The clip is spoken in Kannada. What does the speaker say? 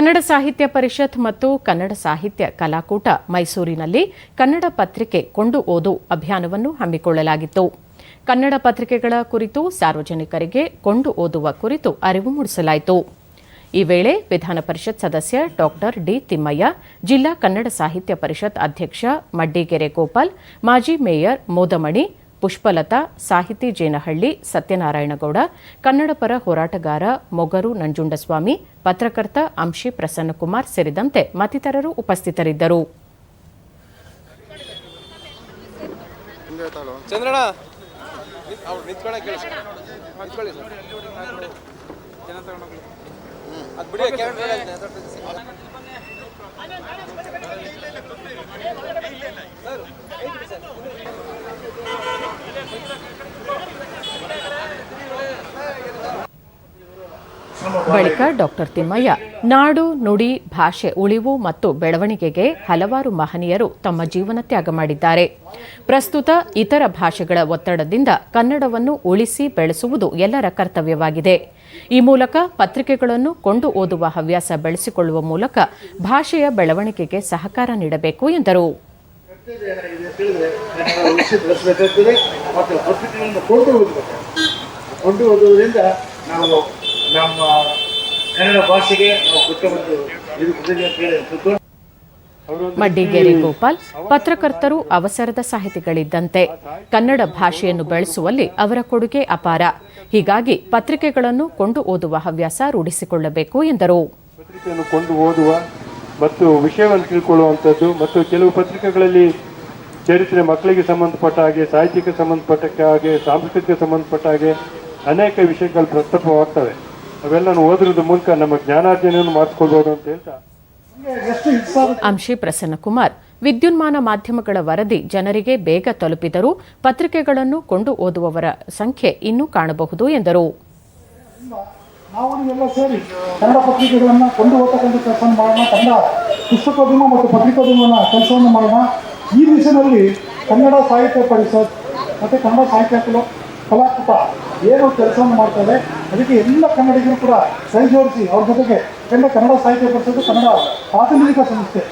ಕನ್ನಡ ಸಾಹಿತ್ಯ ಪರಿಷತ್ ಮತ್ತು ಕನ್ನಡ ಸಾಹಿತ್ಯ ಕಲಾಕೂಟ ಮೈಸೂರಿನಲ್ಲಿ ಕನ್ನಡ ಪತ್ರಿಕೆ ಕೊಂಡು ಓದು ಅಭಿಯಾನವನ್ನು ಹಮ್ಮಿಕೊಳ್ಳಲಾಗಿತ್ತು. ಕನ್ನಡ ಪತ್ರಿಕೆಗಳ ಕುರಿತು ಸಾರ್ವಜನಿಕರಿಗೆ ಕೊಂಡು ಓದುವ ಕುರಿತು ಅರಿವು ಮೂಡಿಸಲಾಯಿತು. ಈ ವೇಳೆ ವಿಧಾನ ಪರಿಷತ್ ಸದಸ್ಯ ಡಾಕ್ಟರ್ ಡಿ ತಿಮ್ಮಯ್ಯ, ಜಿಲ್ಲಾ ಕನ್ನಡ ಸಾಹಿತ್ಯ ಪರಿಷತ್ ಅಧ್ಯಕ್ಷ ಮಡ್ಡಿಗೆರೆ ಗೋಪಾಲ್, ಮಾಜಿ ಮೇಯರ್ ಮೋದಮಣಿ ಪುಷ್ಪಲತಾ, ಸಾಹಿತಿ ಜೇನಹಳ್ಳಿ, ಸತ್ಯನಾರಾಯಣಗೌಡ ಕನ್ನಡಪರ ಹೋರಾಟಗಾರ ಮೊಗರು ನಂಜುಂಡಸ್ವಾಮಿ, ಪತ್ರಕರ್ತ ಅಂಶಿ ಪ್ರಸನ್ನಕುಮಾರ್ ಸೇರಿದಂತೆ ಮತ್ತಿತರರು ಉಪಸ್ಥಿತರಿದ್ದರು. ಅದು ಬಿಡಿ ಬಳಿಕ ಡಾಕ್ಟರ್ ತಿಮ್ಮಯ್ಯ, ನಾಡು, ನುಡಿ, ಭಾಷೆ, ಉಳಿವು ಮತ್ತು ಬೆಳವಣಿಗೆಗೆ ಹಲವಾರು ಮಹನೀಯರು ತಮ್ಮ ಜೀವನ ತ್ಯಾಗ ಮಾಡಿದ್ದಾರೆ. ಪ್ರಸ್ತುತ ಇತರ ಭಾಷೆಗಳ ಒತ್ತಡದಿಂದ ಕನ್ನಡವನ್ನು ಉಳಿಸಿ ಬೆಳೆಸುವುದು ಎಲ್ಲರ ಕರ್ತವ್ಯವಾಗಿದೆ. ಈ ಮೂಲಕ ಪತ್ರಿಕೆಗಳನ್ನು ಕೊಂಡು ಓದುವ ಹವ್ಯಾಸ ಬೆಳೆಸಿಕೊಳ್ಳುವ ಮೂಲಕ ಭಾಷೆಯ ಬೆಳವಣಿಗೆಗೆ ಸಹಕಾರ ನೀಡಬೇಕು ಎಂದರು. ನಾವು ನಮ್ಮ ಕನ್ನಡ ಭಾಷೆಗೆ ನಾವು ಕೊಟ್ಟ ಒಂದು ಇದು ಕೃತಜ್ಞ ಅಂತ ಹೇಳಿ ತಿಳ್ಕೊಂಡು ಮಡ್ಡಿಗೇರಿ ಗೋಪಾಲ್ ಪತ್ರಕರ್ತರು ಅವಸರದ ಸಾಹಿತಿಗಳಿದ್ದಂತೆ ಕನ್ನಡ ಭಾಷೆಯನ್ನು ಬೆಳೆಸುವಲ್ಲಿ ಅವರ ಕೊಡುಗೆ ಅಪಾರ. ಹೀಗಾಗಿ ಪತ್ರಿಕೆಗಳನ್ನು ಕೊಂಡು ಓದುವ ಹವ್ಯಾಸ ರೂಢಿಸಿಕೊಳ್ಳಬೇಕು ಎಂದರು. ಪತ್ರಿಕೆಯನ್ನು ಕೊಂಡು ಓದುವ ಮತ್ತು ವಿಷಯವನ್ನು ತಿಳ್ಕೊಳ್ಳುವಂಥದ್ದು ಮತ್ತು ಕೆಲವು ಪತ್ರಿಕೆಗಳಲ್ಲಿ ಚರಿತ್ರೆ ಮಕ್ಕಳಿಗೆ ಸಂಬಂಧಪಟ್ಟ ಹಾಗೆ ಸಾಹಿತ್ಯಕ್ಕೆ ಸಂಬಂಧಪಟ್ಟ ಹಾಗೆ ಸಾಂಸ್ಕೃತಿಕ ಸಂಬಂಧಪಟ್ಟ ಹಾಗೆ ಅನೇಕ ವಿಷಯಗಳು ಪ್ರಸ್ತಾಪವಾಗ್ತವೆ. ಅವೆಲ್ಲನೂ ಓದುವುದ್ರ ಮೂಲಕ ನಮ್ಮ ಜ್ಞಾನಾರ್ಜನೆಯನ್ನು ಮಾಡಿಸ್ಕೊಳ್ಬೋದು ಅಂತ ಹೇಳ್ತಾ. ಅಂಶಿ ಪ್ರಸನ್ನಕುಮಾರ್ ವಿದ್ಯುನ್ಮಾನ ಮಾಧ್ಯಮಗಳ ವರದಿ ಜನರಿಗೆ ಬೇಗ ತಲುಪಿದರೂ ಪತ್ರಿಕೆಗಳನ್ನು ಕೊಂಡು ಓದುವವರ ಸಂಖ್ಯೆ ಇನ್ನೂ ಕಾಣಬಹುದು ಎಂದರು. ಸೇರಿ ಕನ್ನಡ ಪತ್ರಿಕೆಗಳನ್ನು ಕೊಂಡು ಓದ್ತಕ್ಕಂಥ ಕೆಲಸವನ್ನು ಮಾಡೋಣ ಕನ್ನಡ ಪುಸ್ತಕೋದ್ಯಮ ಮತ್ತು ಪತ್ರಿಕೋದ್ಯಮನ ಕೆಲಸವನ್ನು ಮಾಡೋಣ. ಈ ದಿಶೆಯಲ್ಲಿ ಕನ್ನಡ ಸಾಹಿತ್ಯ ಪರಿಷತ್ ಮತ್ತು ಕನ್ನಡ ಸಾಹಿತ್ಯ ಕಲ ಕಲಾಕೂಟ ಏನು ಕೆಲಸವನ್ನು ಮಾಡ್ತಾರೆ. ಅದಕ್ಕೆ ಎಲ್ಲ ಕನ್ನಡಿಗರು ಕೂಡ ಸೈ ಜೋಡಿಸಿ ಅವ್ರ ಜೊತೆಗೆ ಎಲ್ಲ ಕನ್ನಡ ಸಾಹಿತ್ಯ ಪರಿಷತ್ತು ಕನ್ನಡ ಪ್ರಾತಿನಿಧಿಕ ಸಂಸ್ಥೆ.